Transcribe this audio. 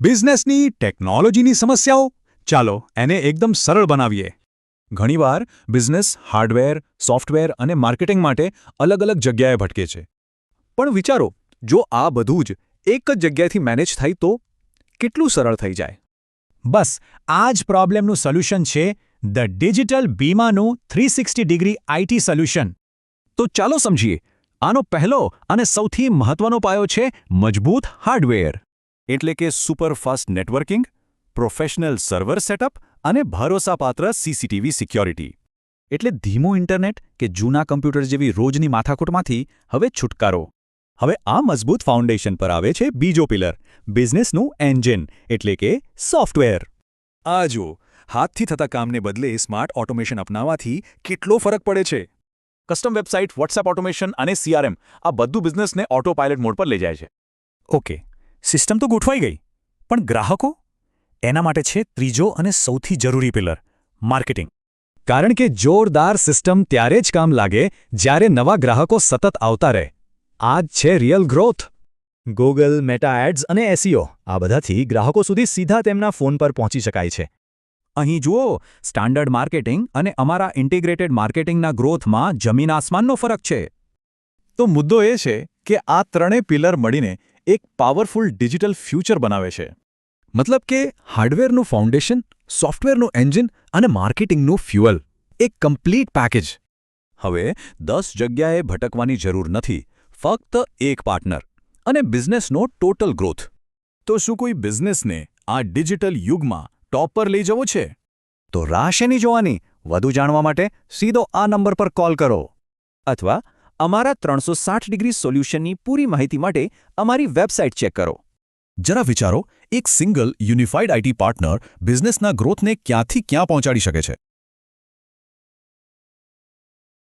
બિઝનેસની, ટેકનોલોજીની સમસ્યાઓ? ચાલો એને એકદમ સરળ બનાવીએ. ઘણીવાર બિઝનેસ હાર્ડવેર, સોફ્ટવેર અને માર્કેટિંગ માટે અલગ અલગ જગ્યાએ ભટકે છે. પણ વિચારો, જો આ બધું જ એક જ જગ્યાએથી મેનેજ થાય તો કેટલું સરળ થઈ જાય? બસ, આ જ પ્રોબ્લેમનું સોલ્યુશન છે ધ ડિજિટલ બીમાનું થ્રી ડિગ્રી આઈટી સોલ્યુશન. તો ચાલો સમજીએ, આનો પહેલો અને સૌથી મહત્વનો પાયો છે મજબૂત હાર્ડવેર. એટલે કે superfast networking, professional server setup અને ભરોસાપાત્ર સીસીટીવી સિક્યોરિટી. એટલે ધીમું ઇન્ટરનેટ કે જૂના કમ્પ્યુટર જેવી રોજની માથાકૂટમાંથી હવે છુટકારો. હવે આ મજબૂત ફાઉન્ડેશન પર આવે છે બીજો પિલર, બિઝનેસનું એન્જિન, એટલે કે સોફ્ટવેર. આ જુઓ, હાથથી થતા કામને બદલે સ્માર્ટ ઓટોમેશન અપનાવવાથી કેટલો ફરક પડે છે. કસ્ટમ વેબસાઇટ, વોટ્સએપ ઓટોમેશન અને સીઆરએમ આ બધું બિઝનેસને ઓટો પાયલટ મોડ પર લઈ જાય છે. ઓકે સિસ્ટમ તો ગોઠવાઈ ગઈ. પણ ગ્રાહકો? એના માટે છે ત્રીજો અને સૌથી જરૂરી પિલર, માર્કેટિંગ. કારણ કે જોરદાર સિસ્ટમ ત્યારે જ કામ લાગે જ્યારે નવા ગ્રાહકો સતત આવતા રહે. આ જ છે real growth. Google Meta ads અને એસઈઓ આ બધાથી ગ્રાહકો સુધી સીધા તેમના ફોન પર પહોંચી શકાય છે. અહીં જુઓ, સ્ટાન્ડર્ડ માર્કેટિંગ અને અમારા ઇન્ટિગ્રેટેડ માર્કેટિંગના ગ્રોથમાં જમીન આસમાનનો ફરક છે. તો મુદ્દો એ છે કે આ ત્રણેય પિલર મળીને એક પાવરફુલ ડિજિટલ ફ્યુચર બનાવે છે. મતલબ કે હાર્ડવેરનું ફાઉન્ડેશન, સોફ્ટવેરનું એન્જિન અને માર્કેટિંગનું ફ્યુઅલ. એક કમ્પ્લીટ પેકેજ. હવે દસ જગ્યાએ ભટકવાની જરૂર નથી, ફક્ત એક પાર્ટનર અને બિઝનેસનો ટોટલ ગ્રોથ. તો શું કોઈ બિઝનેસને આ ડિજિટલ યુગમાં ટોપ પર લઈ જવો છે? તો રાશેની જોવાની. વધુ જાણવા માટે સીધો આ નંબર પર કોલ કરો. અથવા અમારા ત્રણસો સાઠ ડિગ્રી સોલ્યુશનની પૂરી માહિતી માટે અમારી વેબસાઇટ ચેક કરો. જરા વિચારો, એક સિંગલ યુનિફાઈડ આઈટી પાર્ટનર બિઝનેસના ગ્રોથને ક્યાંથી ક્યાં પહોંચાડી શકે છે?